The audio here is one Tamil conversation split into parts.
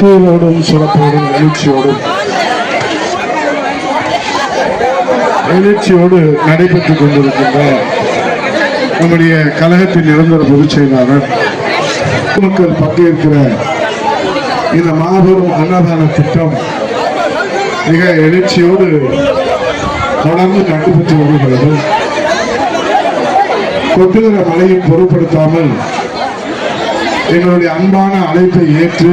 சீரோடும் சிறப்போடும் எழுச்சியோடும். எழுச்சியோடு நடைபெற்றுக் கொண்டிருக்கின்ற நம்முடைய கழகத்தின் நிரந்தர பொதுச் செயலாளர் மக்கள் பங்கேற்கிற இந்த மாபெரும் அன்னதான திட்டம் மிக எழுச்சியோடு தொடர்ந்து நடைபெற்று வருகிறது. கொட்டுகிற மழையை பொருட்படுத்தாமல் எங்களுடைய அன்பான அழைப்பை ஏற்று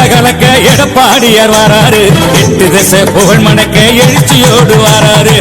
கலகலக்க எடப்பாடியார் வராரு. எட்டு திசை புகழ் மணக்க எழுச்சியோடு வராரு.